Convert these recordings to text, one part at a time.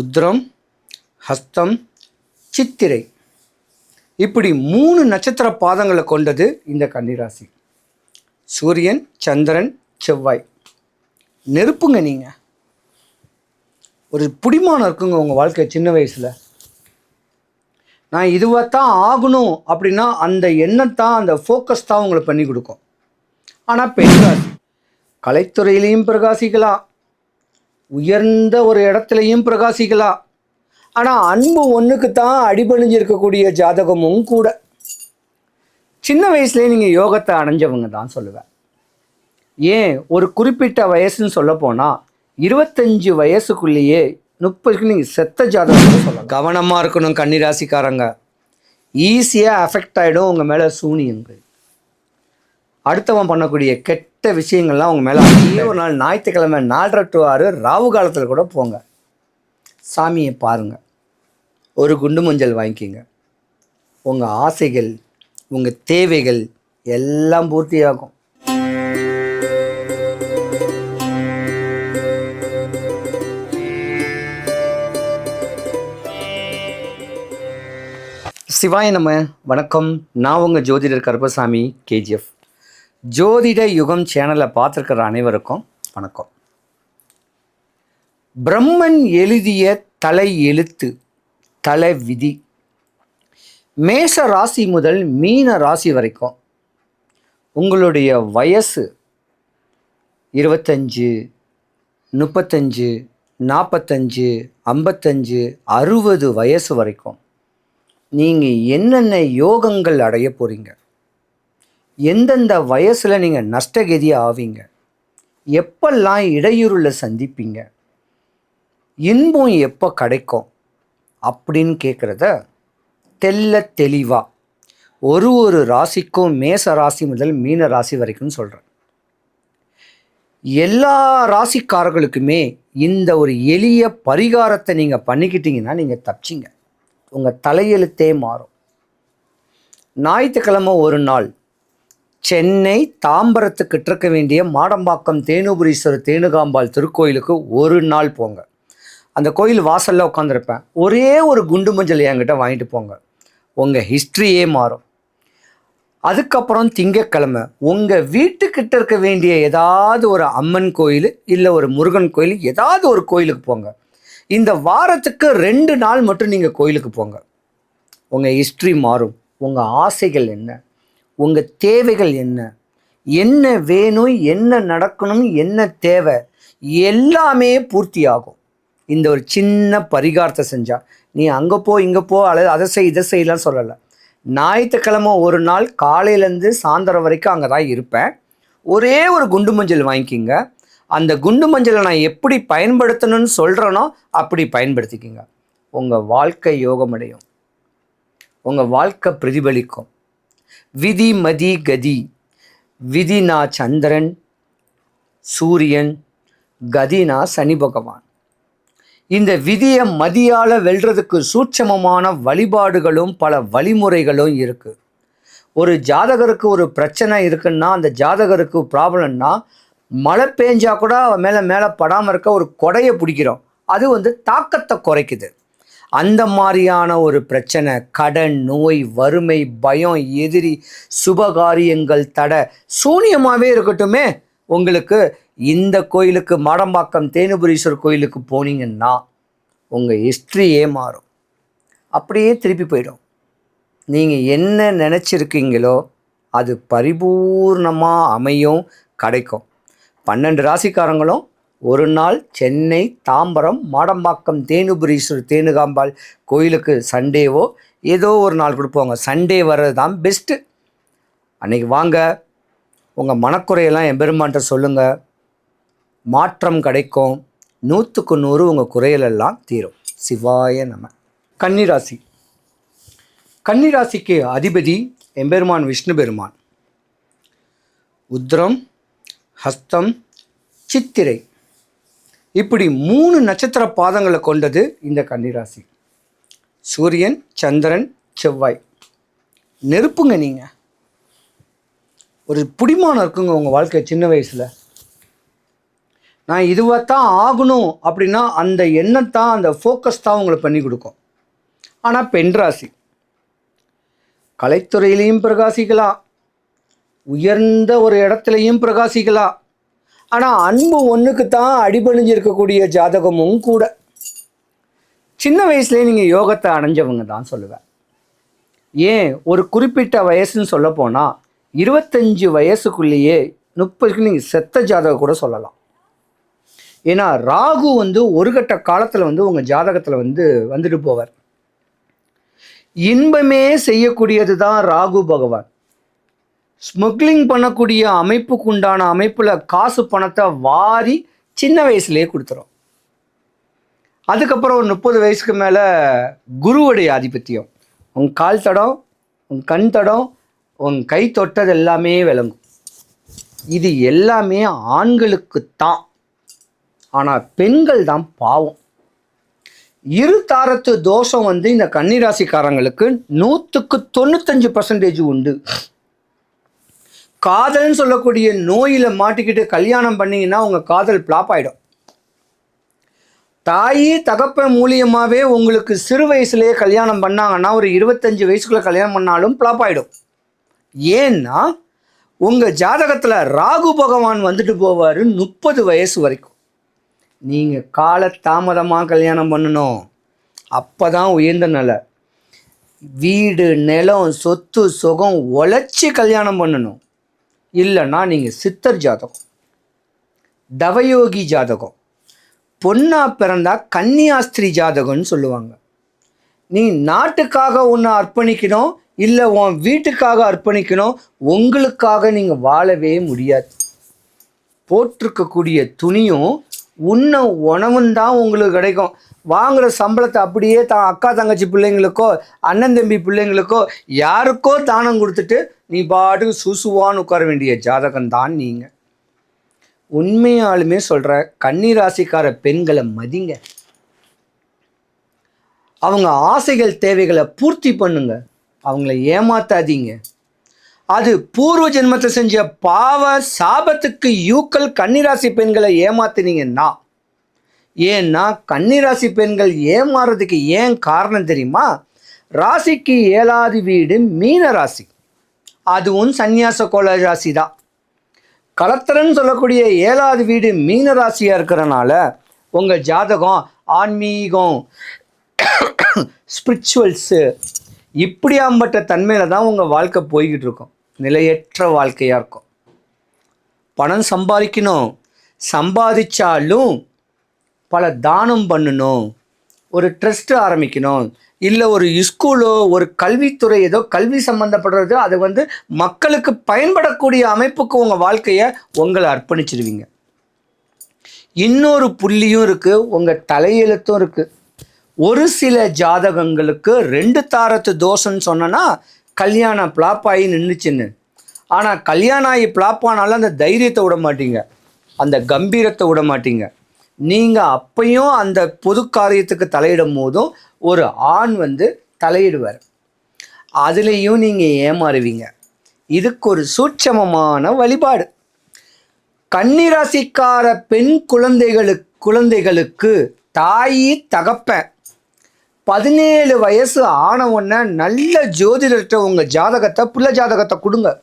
உத்ரம் ஹஸ்தம் சித்திரை. இப்படி மூணு நட்சத்திர பாதங்களை கொண்டது இந்த கன்னிராசி. சூரியன் சந்திரன் செவ்வாய். நெருப்புங்க நீங்கள் ஒரு பிடிமானம் இருக்குங்க உங்கள் வாழ்க்கை சின்ன வயசில். நான் இதுவாக தான் ஆகணும் அப்படின்னா அந்த எண்ணத்தான் அந்த ஃபோக்கஸ் தான் உங்களை பண்ணி கொடுக்கும். ஆனால் பெண்கள் கலைத்துறையிலையும் பிரகாசிக்கலாம். உயர்ந்த ஒரு இடத்துலையும் பிரகாசிக்கலாம். ஆனால் அன்பு ஒன்றுக்கு தான் அடிபணிஞ்சிருக்கக்கூடிய ஜாதகமும் கூட. சின்ன வயசுலேயே நீங்கள் யோகத்தை அணைஞ்சவங்க தான் சொல்லுவேன். ஏன்? ஒரு குறிப்பிட்ட வயசுன்னு சொல்ல போனால் வயசுக்குள்ளேயே முப்பதுக்கு நீங்கள் செத்த ஜாதகம் சொல்லலாம். கவனமாக இருக்கணும் கன்னிராசிக்காரங்க. ஈஸியாக அஃபெக்ட் ஆகிடும் உங்கள் மேலே சூனியங்கள். அடுத்தவன் பண்ணக்கூடிய கெட்ட விஷயங்கள்லாம் உங்கள் மேலே அதே ஒரு நாள் ஞாயிற்றுக்கிழமை நாலரை டு ஆறு ராவு காலத்தில் கூட போங்க. சாமியை பாருங்கள் ஒரு குண்டு மஞ்சள் வாங்கிக்கிங்க. உங்கள் ஆசைகள் உங்கள் தேவைகள் எல்லாம் பூர்த்தியாகும். சிவாய நம்ம வணக்கம். நான் உங்கள் ஜோதிடர் கருப்பசாமி கேஜிஎஃப் ஜோதிட யுகம் சேனலை பார்த்துருக்கிற அனைவருக்கும் வணக்கம். பிரம்மன் எழுதிய தலை எழுத்து தலை விதி. மேஷ ராசி முதல் மீன ராசி வரைக்கும் உங்களுடைய வயசு இருபத்தஞ்சு முப்பத்தஞ்சு நாற்பத்தஞ்சு ஐம்பத்தஞ்சு அறுபது வயசு வரைக்கும் நீங்கள் என்னென்ன யோகங்கள் அடைய போகிறீங்க எந்தெந்த வயசில் நீங்கள் நஷ்டகதி ஆவீங்க? எப்பெல்லாம் இடையூறுல சந்திப்பீங்க? இன்பம் எப்போ கிடைக்கும்? அப்படின்னு கேட்குறத தெல்ல தெளிவாக ஒரு ஒரு ராசிக்கும் மேச ராசி முதல் மீன ராசி வரைக்கும் சொல்கிறேன் எல்லா ராசிக்காரர்களுக்குமே இந்த ஒரு எளிய பரிகாரத்தை நீங்கள் பண்ணிக்கிட்டீங்கன்னா நீங்கள் தப்பிச்சிங்க. உங்கள் தலையெழுத்தே மாறும். ஞாயிற்றுக்கிழமை ஒரு நாள் சென்னை தாம்பரத்துக்கிட்ட இருக்க வேண்டிய மாடம்பாக்கம் தேனுபுரீஸ்வரர் தேனுகாம்பாள் திருக்கோயிலுக்கு ஒரு நாள் போங்க. அந்த கோயில் வாசலில் உட்காந்துருப்பேன் ஒரே ஒரு குண்டு மஞ்சள் என்கிட்ட வாங்கிட்டு போங்க. உங்கள் ஹிஸ்ட்ரியே மாறும். அதுக்கப்புறம் திங்கக்கிழமை உங்கள் வீட்டுக்கிட்ட இருக்க வேண்டிய ஏதாவது ஒரு அம்மன் கோயில் இல்லை ஒரு முருகன் கோயில் ஏதாவது ஒரு கோயிலுக்கு போங்க. இந்த வாரத்துக்கு ரெண்டு நாள் மட்டும் நீங்கள் கோயிலுக்கு போங்க. உங்கள் ஹிஸ்ட்ரி மாறும். உங்கள் ஆசைகள் என்ன? உங்கள் தேவைகள் என்ன? என்ன வேணும் என்ன நடக்கணும் என்ன தேவை? எல்லாமே பூர்த்தி ஆகும் இந்த ஒரு சின்ன பரிகாரத்தை செஞ்சால் நீ அங்கே போ இங்கே போ அல்லது அதை செய் இதை செய்யலாம் சொல்லலை. ஞாயிற்றுக்கிழமை ஒரு நாள் காலையிலேருந்து சாயந்தரம் வரைக்கும் அங்கே தான் இருப்பேன். ஒரே ஒரு குண்டு மஞ்சள் வாங்கிக்கிங்க. அந்த குண்டு மஞ்சளை நான் எப்படி பயன்படுத்தணும்னு சொல்கிறேனோ அப்படி பயன்படுத்திக்கிங்க. உங்கள் வாழ்க்கை யோகமடையும். உங்கள் வாழ்க்கை பிரதிபலிக்கும். விதி மதி கதி. விதினா சந்திரன் சூரியன் கதினா சனி பகவான். இந்த விதியை மதியால் வெல்றதுக்கு சூட்சமமான வழிபாடுகளும் பல வழிமுறைகளும் இருக்குது ஒரு ஜாதகருக்கு ஒரு பிரச்சனை இருக்குன்னா அந்த ஜாதகருக்கு ப்ராப்ளம்னா மழை பெஞ்சா கூட மேலே மேலே படாமல் இருக்க ஒரு கொடையை பிடிக்கிறோம். அது வந்து தாக்கத்தை குறைக்குது. அந்த மாதிரியான ஒரு பிரச்சனை கடன் நோய் வறுமை பயம் எதிரி சுபகாரியங்கள் தடை சூனியமாகவே இருக்கட்டுமே. உங்களுக்கு இந்த கோயிலுக்கு மாடம்பாக்கம் தேனுபுரீஸ்வர் கோயிலுக்கு போனீங்கன்னா உங்கள் ஹிஸ்ட்ரியே மாறும். அப்படியே திருப்பி போயிடும். நீங்கள் என்ன நினச்சிருக்கீங்களோ அது பரிபூர்ணமாக அமையும் கிடைக்கும். பன்னெண்டு ராசிக்காரங்களும் ஒரு நாள் சென்னை தாம்பரம் மாடம்பாக்கம் தேனுபுரீஸ்வரர் தேனுகாம்பாள் கோயிலுக்கு சண்டேவோ ஏதோ ஒரு நாள் கொடுப்போங்க. சண்டே வர்றது தான் பெஸ்ட்டு அன்னைக்கு வாங்க. உங்கள் மனக்குறையெல்லாம் எம்பெருமான்ட்ட சொல்லுங்கள் மாற்றம் கிடைக்கும். நூற்றுக்கு நூறு உங்கள் குறையலெல்லாம் தீரும். சிவாய நம. கன்னிராசி. கன்னிராசிக்கு அதிபதி எம்பெருமான் விஷ்ணு பெருமான். உத்ரம் ஹஸ்தம் சித்திரை. இப்படி மூணு நட்சத்திர பாதங்களை கொண்டது இந்த கன்னிராசி. சூரியன் சந்திரன் செவ்வாய். நெருப்புங்க நீங்கள் ஒரு பிடிமானம் இருக்குங்க உங்கள் வாழ்க்கை சின்ன வயசில். நான் இதுவாக தான் ஆகணும் அப்படின்னா அந்த எண்ணம் தான் அந்த ஃபோக்கஸ் தான் உங்களை பண்ணி கொடுக்கும். ஆனால் பெண் ராசி. கலைத்துறையிலையும் பிரகாசிக்கலாம். உயர்ந்த ஒரு இடத்துலையும் பிரகாசிக்கலாம். ஆனால் அன்பு ஒன்றுக்கு தான் அடிபணிஞ்சு இருக்கக்கூடிய ஜாதகமும் கூட. சின்ன வயசுலேயே நீங்கள் யோகத்தை அடைஞ்சவங்க தான் சொல்லுவேன். ஏன்? ஒரு குறிப்பிட்ட வயசுன்னு சொல்ல போனால் இருபத்தஞ்சு வயசுக்குள்ளேயே முப்பதுக்கு நீங்கள் செத்த ஜாதகம் கூட சொல்லலாம். ஏன்னா ராகு வந்து ஒரு கட்ட காலத்தில் வந்து உங்கள் ஜாதகத்தில் வந்து வந்துட்டு போவார். இன்பமே செய்யக்கூடியது தான் ராகு பகவான். ஸ்மக்லிங் பண்ணக்கூடிய அமைப்புக்கு உண்டான அமைப்பில் காசு பணத்தை வாரி சின்ன வயசுலேயே கொடுத்துரும். அதுக்கப்புறம் ஒரு முப்பது வயசுக்கு மேலே குருவுடைய ஆதிபத்தியம். உன் கால் தடம் உன் கண் தடம் உன் கை தொட்டது எல்லாமே விளங்கும். இது எல்லாமே ஆண்களுக்கு தான் ஆனால் பெண்கள் தான் பாவம். இரு தாரத்து தோஷம் வந்து இந்த கன்னிராசிக்காரங்களுக்கு நூற்றுக்கு தொண்ணூத்தஞ்சு பர்சன்டேஜ் உண்டு. காதல்னு சொல்லக்கூடிய நோயில் மாட்டிக்கிட்டு கல்யாணம் பண்ணிங்கன்னா உங்கள் காதல் பிளாப் ஆகிடும் தாயி தகப்பன் மூலியமாகவே உங்களுக்கு சிறு வயசுலேயே கல்யாணம் பண்ணாங்கன்னா ஒரு இருபத்தஞ்சி வயசுக்குள்ளே கல்யாணம் பண்ணாலும் பிளாப் ஆகிடும் ஏன்னா உங்கள் ஜாதகத்தில் ராகு பகவான் வந்துட்டு போவார் முப்பது வயசு வரைக்கும். நீங்கள் கால தாமதமாக கல்யாணம் பண்ணணும். அப்போ தான் உயர்ந்த நிலை. வீடு நிலம் சொத்து சுகம் உழைச்சி கல்யாணம் பண்ணணும். இல்லைன்னா நீங்கள் சித்தர் ஜாதகம் தவயோகி ஜாதகம் பொண்ணா பிறந்தா கன்னியாஸ்திரி ஜாதகம்னு சொல்லுவாங்க. நீ நாட்டுக்காக ஒன்று அர்ப்பணிக்கணும் இல்லை உன் வீட்டுக்காக அர்ப்பணிக்கணும் உங்களுக்காக நீங்கள் வாழவே முடியாது. போட்டிருக்கக்கூடிய துணியும் உன்ன உணவும் தான் உங்களுக்கு கிடைக்கும். வாங்குற சம்பளத்தை அப்படியே தான் அக்கா தங்கச்சி பிள்ளைங்களுக்கோ அண்ணன் தம்பி பிள்ளைங்களுக்கோ யாருக்கோ தானம் கொடுத்துட்டு நீ பாட்டுக்கு சுசுவான்னு உட்கார வேண்டிய ஜாதகம் தான் நீங்கள் உண்மையாலுமே சொல்கிற கன்னிராசிக்கார பெண்களை மதிங்க. அவங்க ஆசைகள் தேவைகளை பூர்த்தி பண்ணுங்க. அவங்கள ஏமாத்தாதீங்க. அது பூர்வ ஜென்மத்தை செஞ்ச பாவ சாபத்துக்கு யூக்கள் கன்னிராசி பெண்களை ஏமாத்துனீங்கன்னா ஏன்னா கன்னிராசி பெண்கள் ஏமாறுறதுக்கு ஏன் காரணம் தெரியுமா? ராசிக்கு ஏழாவது வீடு மீன ராசி. அதுவும் சந்நியாச கோல ராசி தான் கலத்திரன்னு சொல்லக்கூடிய ஏழாவது வீடு மீன ராசியாக இருக்கிறனால உங்கள் ஜாதகம் ஆன்மீகம் ஸ்பிரிச்சுவல்ஸு இப்படியாம்பட்ட தன்மையில் தான் உங்கள் வாழ்க்கை போய்கிட்டு இருக்கும். நிலையற்ற வாழ்க்கையாக இருக்கும். பணம் சம்பாதிக்கணும். சம்பாதிச்சாலும் பல தானம் பண்ணணும் ஒரு ட்ரஸ்ட்டு ஆரம்பிக்கணும் இல்லை ஒரு ஸ்கூலோ ஒரு கல்வித்துறை ஏதோ கல்வி சம்மந்தப்படுறது அது வந்து மக்களுக்கு பயன்படக்கூடிய அமைப்புக்கு உங்கள் வாழ்க்கையை உங்களை அர்ப்பணிச்சிடுவீங்க இன்னொரு புள்ளியும் இருக்குது உங்கள் தலையெழுத்தும் இருக்குது ஒரு சில ஜாதகங்களுக்கு ரெண்டு தாரத்து தோஷம்னு சொன்னனா கல்யாணம் பிளாப் ஆகி நின்றுச்சுன்னு ஆனால் கல்யாணம் ஆகி பிளாப் ஆனாலும் அந்த தைரியத்தை விட மாட்டீங்க. அந்த கம்பீரத்தை விட மாட்டீங்க. நீங்கள் அப்பையும் அந்த பொது காரியத்துக்கு தலையிடும் போதும் ஒரு ஆண் வந்து தலையிடுவார். அதுலேயும் நீங்கள் ஏமாறுவீங்க. இதுக்கு ஒரு சூட்சமமான வழிபாடு. கன்னிராசிக்கார பெண் குழந்தைகளுக்கு குழந்தைகளுக்கு தாயி தகப்பன் பதினேழு வயசு ஆன உடனே நல்ல ஜோதிடர்கிட்ட உங்கள் ஜாதகத்தை புள்ள ஜாதகத்தை கொடுங்க.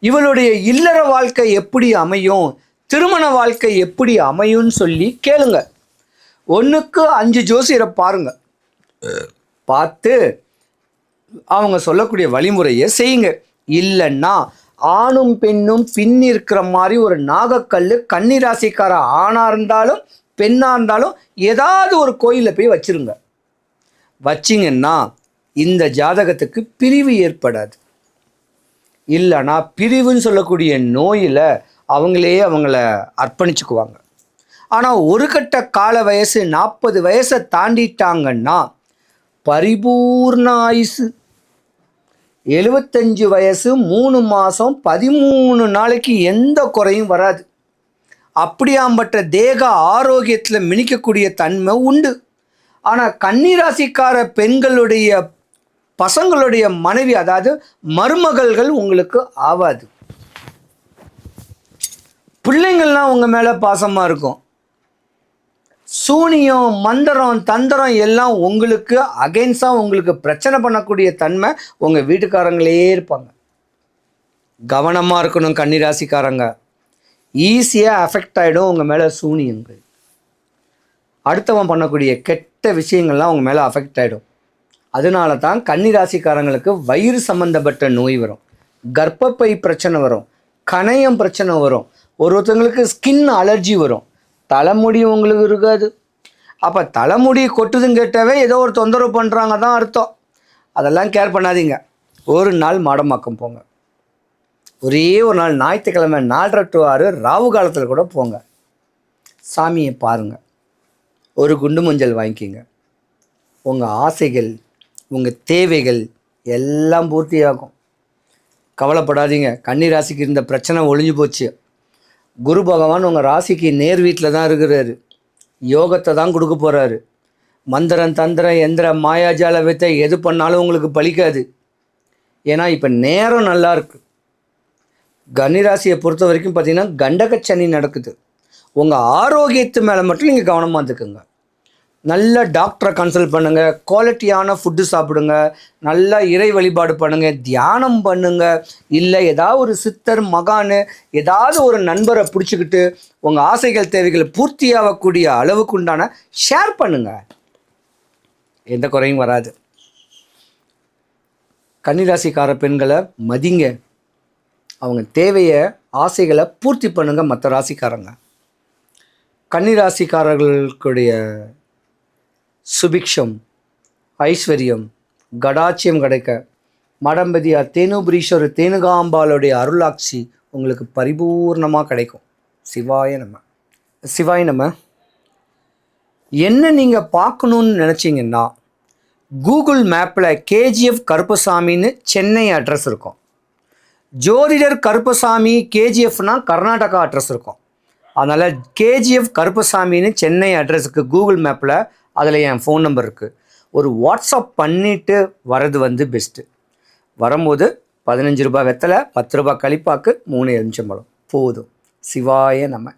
இவளுடைய இல்லற வாழ்க்கை எப்படி அமையும்? திருமண வாழ்க்கை எப்படி அமையும்னு சொல்லி கேளுங்க. ஒன்றுக்கு அஞ்சு ஜோசியரை பாருங்க. பார்த்து அவங்க சொல்லக்கூடிய வழிமுறையை செய்யுங்க. இல்லைன்னா ஆணும் பெண்ணும் பின் இருக்கிற மாதிரி ஒரு நாகக்கல் கன்னிராசிக்கார ஆணாக இருந்தாலும் பெண்ணாக இருந்தாலும் ஏதாவது ஒரு கோயிலில் போய் வச்சிருங்க. வச்சிங்கன்னா இந்த ஜாதகத்துக்கு பிரிவு ஏற்படாது. இல்லைனா பிரிவுன்னு சொல்லக்கூடிய நோயில் அவங்களே அவங்கள அர்ப்பணிச்சுக்குவாங்க. ஆனால் ஒரு கட்ட கால வயசு நாற்பது வயசை தாண்டிட்டாங்கன்னா பரிபூர்ண ஆயுசு எழுபத்தஞ்சு வயசு மூணு மாதம் பதிமூணு நாளைக்கு எந்த குறையும் வராது. அப்படியாம்பட்ட தேக ஆரோக்கியத்தில் மினிக்கக்கூடிய தன்மை உண்டு. ஆனால் கன்னிராசிக்கார பெண்களுடைய பசங்களுடைய மனைவி அதாவது மருமகள்கள் உங்களுக்கு ஆவாது. பிள்ளைங்கள்லாம் உங்கள் மேலே பாசமாக இருக்கும். சூனியம் மந்திரம் தந்திரம் எல்லாம் உங்களுக்கு அகெயின்ஸ்டாக உங்களுக்கு பிரச்சனை பண்ணக்கூடிய தன்மை உங்கள் வீட்டுக்காரங்களே இருப்பாங்க. கவனமாக இருக்கணும் கன்னிராசிக்காரங்க. ஈஸியாக அஃபெக்ட் ஆகிடும் உங்கள் மேலே சூனியங்கள். அடுத்தவன் பண்ணக்கூடிய கெட்ட விஷயங்கள்லாம் உங்கள் மேலே அஃபெக்ட் ஆகிடும் அதனால தான் கன்னிராசிக்காரங்களுக்கு வயிறு சம்மந்தப்பட்ட நோய் வரும். கர்ப்பப்பை பிரச்சனை வரும். கணையம் பிரச்சனை வரும். ஒரு ஒருத்தவங்களுக்கு ஸ்கின் அலர்ஜி வரும். தலைமுடி உங்களுக்கு இருக்காது. அப்போ தலைமுடி கொட்டுதுன்னு கேட்டாவே ஏதோ ஒரு தொந்தரவு பண்ணுறாங்க தான் அர்த்தம். அதெல்லாம் கேர் பண்ணாதீங்க. ஒரு நாள் மாடமாக்கம் போங்க. ஒரே ஒரு நாள் ஞாயிற்றுக்கிழமை நாலரை டு ஆறு ராவு காலத்தில் கூட போங்க. சாமியை பாருங்கள் ஒரு குண்டு மஞ்சள் வாங்கிக்கிங்க. உங்கள் ஆசைகள் உங்கள் தேவைகள் எல்லாம் பூர்த்தியாகும். கவலைப்படாதீங்க. கன்னிராசிக்கு இருந்த பிரச்சனை ஒழிஞ்சு போச்சு. குரு பகவான் உங்கள் ராசிக்கு நேர் வீட்டில் தான் இருக்கிறாரு. யோகத்தை தான் கொடுக்க போகிறாரு மந்திரம் தந்திரம் எந்திர மாயாஜால வித்தை எது பண்ணாலும் உங்களுக்கு பலிக்காது. ஏன்னா இப்போ நேரம் நல்லா கன்னி கன்னிராசியை பொறுத்த வரைக்கும் பார்த்திங்கன்னா கண்டகச்சனி நடக்குது. உங்கள் ஆரோக்கியத்து மேலே மட்டும் நீங்கள் கவனமாக இருந்துக்குங்க. நல்ல டாக்டரை கன்சல்ட் பண்ணுங்க குவாலிட்டியான ஃபுட்டு சாப்பிடுங்க நல்லா இறை வழிபாடு பண்ணுங்க தியானம் பண்ணுங்க. இல்லை ஏதாவது ஒரு சித்தர் மகானு ஏதாவது ஒரு நண்பரை பிடிச்சிக்கிட்டு உங்கள் ஆசைகள் தேவைகள் பூர்த்தியாகக்கூடிய அளவுக்கு உண்டான ஷேர் பண்ணுங்க. எந்த குறையும் வராது. கன்னிராசிக்கார பெண்களை மதிங்க. அவங்க தேவையை ஆசைகளை பூர்த்தி பண்ணுங்க மற்ற ராசிக்காரங்க. கன்னிராசிக்காரர்களுடைய சுபிக்ஷம் ஐஸ்வர்யம் கடாட்சியம் கிடைக்க. மடம்பதியார் தேனுபுரீஸ்வரர் தேனுகாம்பாளுடைய அருளாட்சி உங்களுக்கு பரிபூர்ணமாக கிடைக்கும். சிவாய நம்ம சிவாய நம்ம என்ன நீங்கள் பார்க்கணுன்னு நினச்சிங்கன்னா கூகுள் மேப்பில் கேஜிஎஃப் கருப்பசாமின்னு சென்னை அட்ரஸ் இருக்கும். ஜோதிடர் கருப்பசாமி கேஜிஎஃப்னா கர்நாடகா அட்ரஸ் இருக்கும். அதனால் கேஜிஎஃப் கருப்பசாமின்னு சென்னை அட்ரஸுக்கு கூகுள் மேப்பில் அதில் என் ஃபோன் நம்பர் இருக்குது ஒரு வாட்ஸ்அப் பண்ணிவிட்டு வர்றது வந்து பெஸ்ட்டு வரும்போது பதினஞ்சு ரூபாய் வெத்தலை பத்து ரூபாய் கழிப்பாக்கு மூணு எலுமிச்சம்பழம். போதும். சிவாய நம்ம